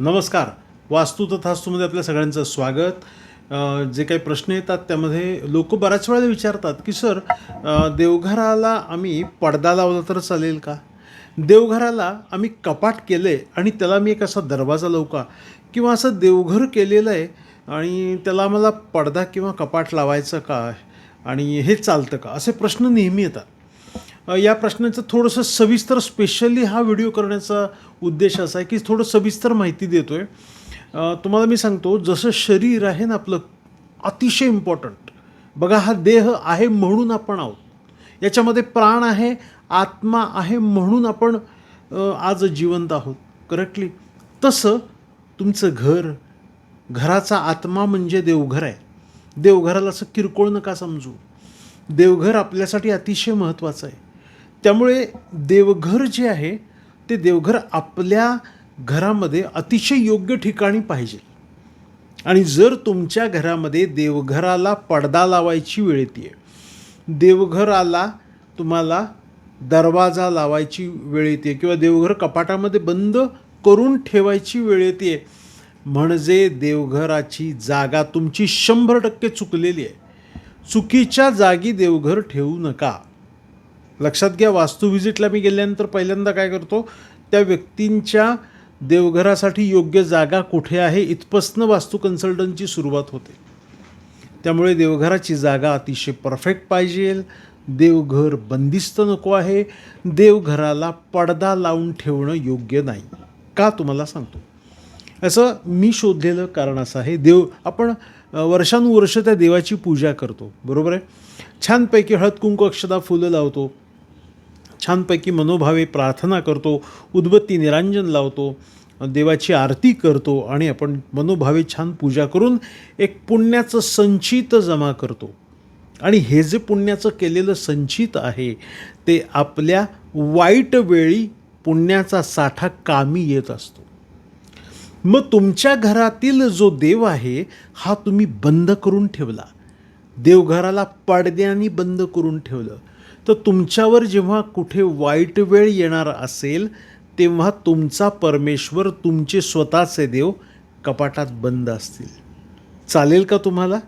नमस्कार. वास्तू तथास्तूमध्ये आपल्या सगळ्यांचं स्वागत. जे काही प्रश्न येतात त्यामध्ये लोक बऱ्याच वेळेला विचारतात की सर देवघराला आम्ही पडदा लावला तर चालेल का? देवघराला आम्ही कपाट केलं आहे आणि त्याला मी एक असा दरवाजा लावू का? किंवा असं देवघर केलेलं आहे आणि त्याला आम्हाला पडदा किंवा कपाट लावायचं का? आणि हे चालतं का? असे प्रश्न नेहमी येतात. या प्रश्नाचं थोडंसं सविस्तर स्पेशली हा व्हिडिओ करण्याचा उद्देश असा आहे की थोडं सविस्तर माहिती देतो आहे तुम्हाला मी सांगतो जसं शरीर आहे ना आपलं अतिशय इम्पॉर्टंट बघा हा देह आहे म्हणून आपण आहोत. याच्यामध्ये प्राण आहे आत्मा आहे म्हणून आपण आज जिवंत आहोत. करेक्टली तसं तुमचं घर घराचा आत्मा म्हणजे देवघर आहे. देवघराला असं किरकोळ नका समजू. देवघर आपल्यासाठी अतिशय महत्त्वाचं आहे. त्यामुळे देवघर जे आहे ते देवघर आपल्या घरामध्ये अतिशय योग्य ठिकाणी पाहिजे. आणि जर तुमच्या घरामध्ये देवघराला पडदा लावायची वेळ येते देवघराला तुम्हाला दरवाजा लावायची वेळ येते किंवा देवघर कपाटामध्ये बंद करून ठेवायची वेळ येते म्हणजे देवघराची जागा तुमची शंभर टक्के चुकलेली आहे. चुकीच्या जागी देवघर ठेवू नका. लक्षात घ्या वास्तू व्हिजिटला मी गेल्यानंतर पहिल्यांदा काय करतो त्या व्यक्तींच्या देवघरासाठी योग्य जागा कुठे आहे इथपासनं वास्तू कन्सल्टंटची सुरुवात होते. त्यामुळे देवघराची जागा अतिशय परफेक्ट पाहिजे. देवघर बंदिस्त नको आहे. देवघराला पडदा लावून ठेवणं योग्य नाही. का तुम्हाला सांगतो? असं मी शोधलेलं कारण असं आहे. देव आपण वर्षानुवर्ष त्या देवाची पूजा करतो. बरोबर आहे? छानपैकी हळद कुंकू अक्षदा फुलं लावतो. छानपैकी मनोभावे प्रार्थना करतो उदबत्ती निरांजन लावतो देवाची आरती करतो आणि आपण मनोभावे छान पूजा करून एक पुण्याचं संचित जमा करतो. आणि हे जे पुण्याचं केलेलं संचित आहे ते आपल्या वाईट वेळी पुण्याचा साठा कामी येत असतो. मग तुमच्या घरातील जो देव आहे हा तुम्ही बंद करून ठेवला. देवघराला पडद्याने बंद करून ठेवलं. तर तुमच्यावर जेव्हा कुठे वाईट वेळ येणार असेल तेव्हा तुमचा परमेश्वर तुमचे स्वतःचे देव कपाटात बंद असतील. चालेल का तुम्हाला?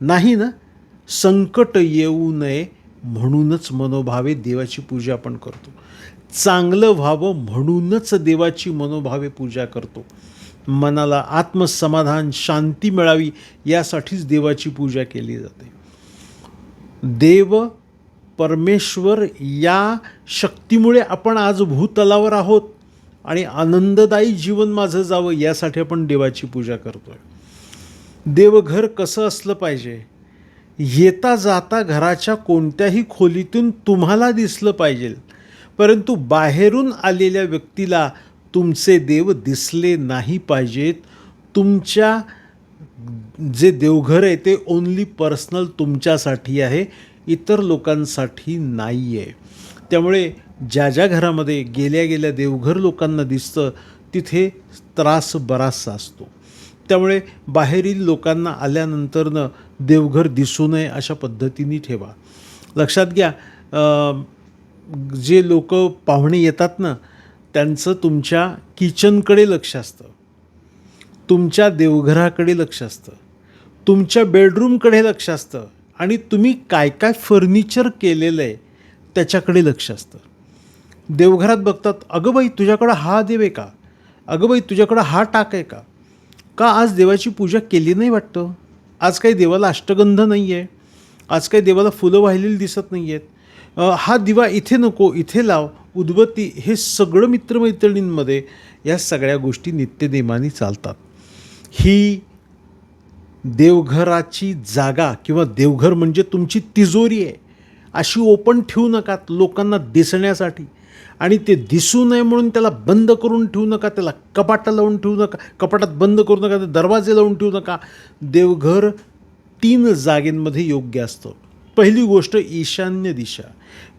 नाही ना? संकट येऊ नये म्हणूनच मनोभावे देवाची पूजा आपण करतो. चांगलं व्हावं म्हणूनच देवाची मनोभावे पूजा करतो. मनाला आत्मसमाधान शांती मिळावी यासाठीच देवाची पूजा केली जाते. देव परमेश्वर या शक्तीमुळे आपण आज भूतलावर आहोत आणि आनंददायी जीवन माझं जावं यासाठी आपण देवाची पूजा करतो आहे देवघर कसं असलं पाहिजे? येता जाता घराच्या कोणत्याही खोलीतून तुम्हाला दिसलं पाहिजे. परंतु बाहेरून आलेल्या व्यक्तीला तुमचे देव दिसले नाही पाहिजेत. तुमच्या जे देवघर आहे ते ओन्ली पर्सनल तुमच्यासाठी आहे. इतर लोकांसाठी नाही आहे त्यामुळे ज्या ज्या घरामध्ये गेल्या गेल्या देवघर लोकांना दिसतं तिथे त्रास बराचसा असतो. त्यामुळे बाहेरील लोकांना आल्यानंतरनं देवघर दिसू नये अशा पद्धतीने ठेवा. लक्षात घ्या जे लोक पाहुणे येतात ना त्यांचं तुमच्या किचनकडे लक्ष असतं. तुमच्या देवघराकडे लक्ष असतं. तुमच्या बेडरूमकडे लक्ष असतं. आणि तुम्ही काय काय फर्निचर केलेलं आहे त्याच्याकडे लक्ष असतं. देवघरात बघतात अगं बाई तुझ्याकडं हा देव आहे का? अगं बाई तुझ्याकडं हा टाक आहे का? का आज देवाची पूजा केली नाही वाटतं? आज काही देवाला अष्टगंध नाही आहे आज काही देवाला फुलं वाहिलेली दिसत नाही आहेत हा दिवा इथे नको इथे लाव. उद्बत्ती हे सगळं मित्रमैत्रिणींमध्ये या सगळ्या गोष्टी नित्यनेमाने चालतात. ही देवघराची जागा किंवा देवघर म्हणजे तुमची तिजोरी आहे. अशी ओपन ठेवू नका लोकांना दिसण्यासाठी. आणि ते दिसू नये म्हणून त्याला बंद करून ठेवू नका त्याला कपाटा लावून ठेवू नका कपाटात बंद करू नका ते दरवाजे लावून ठेवू नका. देवघर तीन जागेंमध्ये योग्य असतं. पहिली गोष्ट ईशान्य दिशा.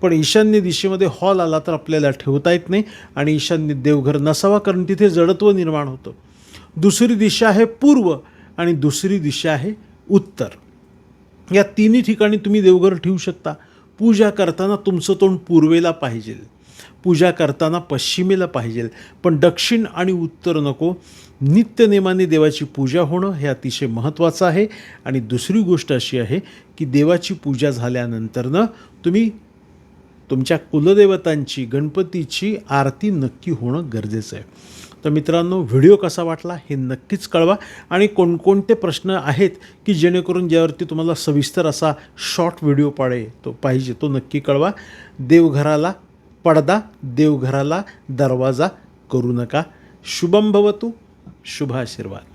पण ईशान्य दिशेमध्ये हॉल आला तर आपल्याला ठेवता येत नाही आणि ईशान्य देवघर नसावा कारण तिथे जडत्व निर्माण होतं. दुसरी दिशा आहे पूर्व. आणि दुसरी दिशा आहे उत्तर. या तिन्ही ठिकाणी तुम्ही देवघर ठेवू शकता. पूजा करताना तुमचं तोंड पूर्वेला पाहिजे. पूजा करताना पश्चिमेला पाहिजे. पण दक्षिण आणि उत्तर नको. नित्यनेमाने देवाची पूजा होणं हे अतिशय महत्त्वाचं आहे. आणि दुसरी गोष्ट अशी आहे की देवाची पूजा झाल्यानंतरनं तुम्ही तुमच्या कुलदेवतांची गणपतीची आरती नक्की होणं गरजेचं आहे. तर मित्रांनो व्हिडिओ कसा वाटला हे नक्कीच कळवा. आणि कोणकोणते प्रश्न आहेत की जेणेकरून ज्यावरती तुम्हाला सविस्तर असा शॉर्ट व्हिडिओ पाडे तो पाहिजे तो नक्की कळवा. देवघराला पडदा देवघराला दरवाजा करू नका. शुभम भवतू शुभ आशीर्वाद.